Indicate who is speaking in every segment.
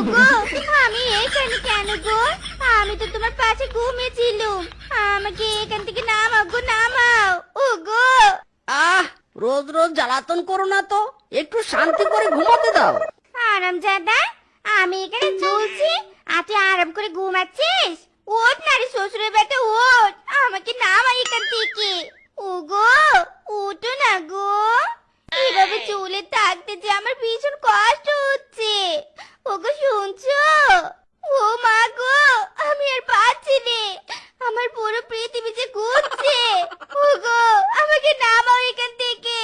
Speaker 1: ওগো আমি এখানে কেন গো? আমি তো তোমার পাশে ঘুমিয়েছিলুম। আমাকে এখান থেকে নামাও গো নামাও। ওগো
Speaker 2: আহ রোজ রোজ জ্বালাতন করো না তো একটু শান্তি করে ঘুমাতে দাও।
Speaker 1: আরাম জাদা আমি এখানে ঝুলছি আর তুই আরাম করে ঘুমাচ্ছিস? ওঠ নারী শ্বশুরের বেটা ওঠ আমাকে নামা এখান থেকে। ওগো উঠো না গো। এভাবে চুলে থাকতে যে আমার ভীষণ কষ্ট হচ্ছে ওগো শুনছো ও মা গো আমি আর পাচ্ছি নে আমার পুরো পৃথিবী যে ঘুরছে ওগো আমাকে নামাও এখান থেকে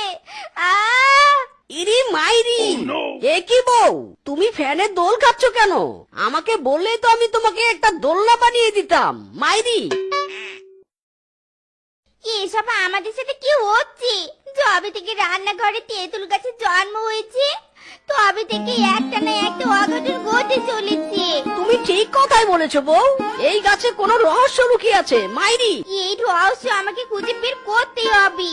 Speaker 1: আহ
Speaker 2: ইরি মাইরি এ কি বউ তুমি ফ্যানের দোল খাচ্ছ কেন? আমাকে বললে তো আমি তোমাকে একটা দোলনা বানিয়ে দিতাম মাইরি।
Speaker 1: এসব আমাদের সাথে কি হচ্ছে? যবে থেকে রান্নাঘরে তেঁতুল গাছের জন্ম হয়েছে তবে থেকে একটা না একটা অঘটন ঘটে চলেছে।
Speaker 2: তুমি ঠিক কথাই বলেছ বউ। এই গাছে কোনো রহস্য লুকিয়ে আছে মাইরি।
Speaker 1: এই রহস্য আমাকে খুঁজে বের করতে হবে।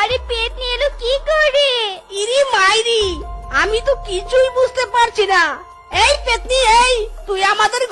Speaker 1: ঘরে পেট নিয়ে এলো কি করে?
Speaker 2: ইরি মাইরি, আমি তো কিছুই বুঝতে পারছি না। এই পেতনি, এই, তুই আমাদের